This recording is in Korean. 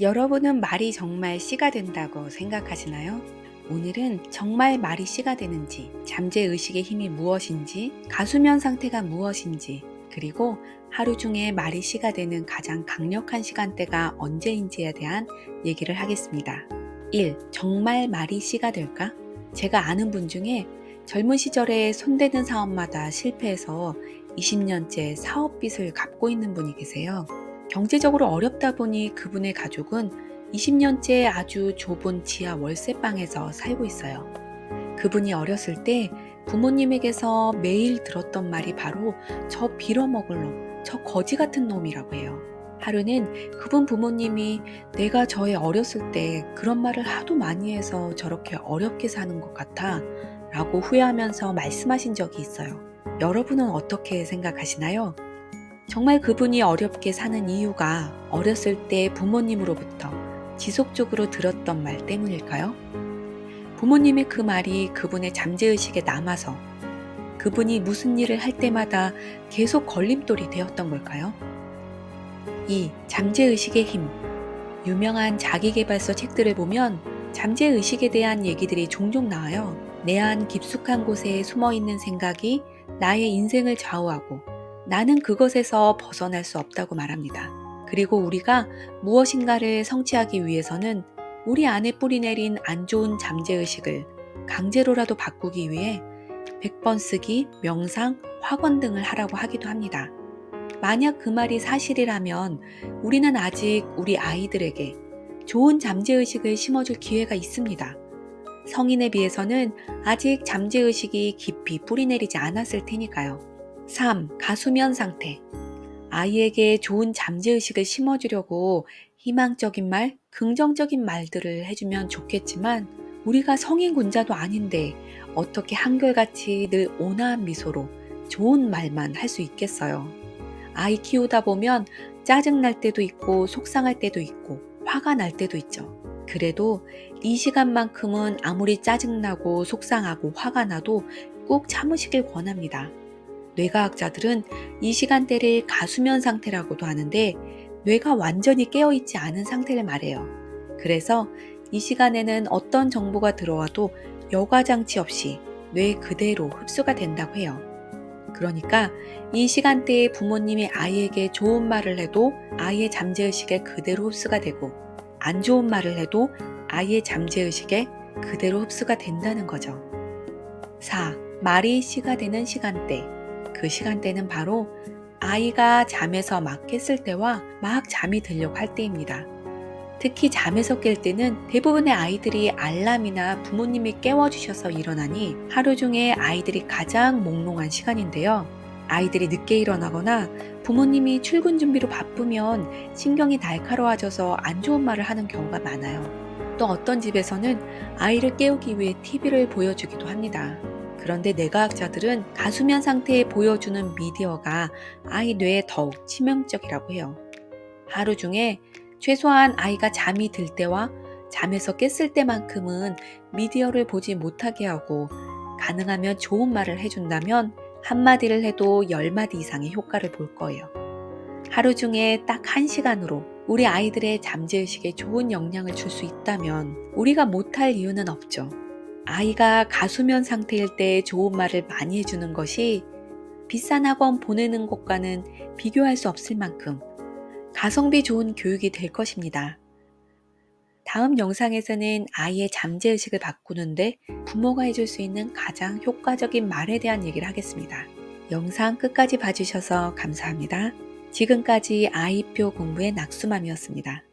여러분은 말이 정말 씨가 된다고 생각하시나요? 오늘은 정말 말이 씨가 되는지, 잠재 의식의 힘이 무엇인지, 가수면 상태가 무엇인지, 그리고 하루 중에 말이 씨가 되는 가장 강력한 시간대가 언제인지에 대한 얘기를 하겠습니다. 1. 정말 말이 씨가 될까? 제가 아는 분 중에 젊은 시절에 손대는 사업마다 실패해서 20년째 사업빚을 갚고 있는 분이 계세요. 경제적으로 어렵다 보니 그분의 가족은 20년째 아주 좁은 지하 월세방에서 살고 있어요. 그분이 어렸을 때 부모님에게서 매일 들었던 말이 바로 저 빌어먹을 놈, 저 거지 같은 놈이라고 해요. 하루는 그분 부모님이 내가 저의 어렸을 때 그런 말을 하도 많이 해서 저렇게 어렵게 사는 것 같아 라고 후회하면서 말씀하신 적이 있어요. 여러분은 어떻게 생각하시나요? 정말 그분이 어렵게 사는 이유가 어렸을 때 부모님으로부터 지속적으로 들었던 말 때문일까요? 부모님의 그 말이 그분의 잠재의식에 남아서 그분이 무슨 일을 할 때마다 계속 걸림돌이 되었던 걸까요? 2. 잠재의식의 힘. 유명한 자기계발서 책들을 보면 잠재의식에 대한 얘기들이 종종 나와요. 내 안 깊숙한 곳에 숨어 있는 생각이 나의 인생을 좌우하고 나는 그것에서 벗어날 수 없다고 말합니다. 그리고 우리가 무엇인가를 성취하기 위해서는 우리 안에 뿌리내린 안 좋은 잠재의식을 강제로라도 바꾸기 위해 100번 쓰기, 명상, 확언 등을 하라고 하기도 합니다. 만약 그 말이 사실이라면 우리는 아직 우리 아이들에게 좋은 잠재의식을 심어줄 기회가 있습니다. 성인에 비해서는 아직 잠재의식이 깊이 뿌리내리지 않았을 테니까요. 3. 가수면 상태. 아이에게 좋은 잠재의식을 심어주려고 희망적인 말, 긍정적인 말들을 해주면 좋겠지만 우리가 성인 군자도 아닌데 어떻게 한결같이 늘 온화한 미소로 좋은 말만 할 수 있겠어요. 아이 키우다 보면 짜증날 때도 있고 속상할 때도 있고 화가 날 때도 있죠. 그래도 이 시간만큼은 아무리 짜증나고 속상하고 화가 나도 꼭 참으시길 권합니다. 뇌과학자들은 이 시간대를 가수면 상태라고도 하는데 뇌가 완전히 깨어있지 않은 상태를 말해요. 그래서 이 시간에는 어떤 정보가 들어와도 여과 장치 없이 뇌 그대로 흡수가 된다고 해요. 그러니까 이 시간대에 부모님이 아이에게 좋은 말을 해도 아이의 잠재의식에 그대로 흡수가 되고 안 좋은 말을 해도 아이의 잠재의식에 그대로 흡수가 된다는 거죠. 4. 말이 씨가 되는 시간대. 그 시간대는 바로 아이가 잠에서 막 깼을 때와 막 잠이 들려고 할 때입니다. 특히 잠에서 깰 때는 대부분의 아이들이 알람이나 부모님이 깨워주셔서 일어나니 하루 중에 아이들이 가장 몽롱한 시간인데요. 아이들이 늦게 일어나거나 부모님이 출근 준비로 바쁘면 신경이 날카로워져서 안 좋은 말을 하는 경우가 많아요. 또 어떤 집에서는 아이를 깨우기 위해 TV를 보여주기도 합니다. 그런데 뇌과학자들은 가수면 상태에 보여주는 미디어가 아이 뇌에 더욱 치명적이라고 해요. 하루 중에 최소한 아이가 잠이 들 때와 잠에서 깼을 때만큼은 미디어를 보지 못하게 하고 가능하면 좋은 말을 해준다면 한마디를 해도 열마디 이상의 효과를 볼 거예요. 하루 중에 딱 한 시간으로 우리 아이들의 잠재의식에 좋은 영향을 줄 수 있다면 우리가 못할 이유는 없죠. 아이가 가수면 상태일 때 좋은 말을 많이 해주는 것이 비싼 학원 보내는 것과는 비교할 수 없을 만큼 가성비 좋은 교육이 될 것입니다. 다음 영상에서는 아이의 잠재의식을 바꾸는데 부모가 해줄 수 있는 가장 효과적인 말에 대한 얘기를 하겠습니다. 영상 끝까지 봐주셔서 감사합니다. 지금까지 아이표 공부의 낙수맘이었습니다.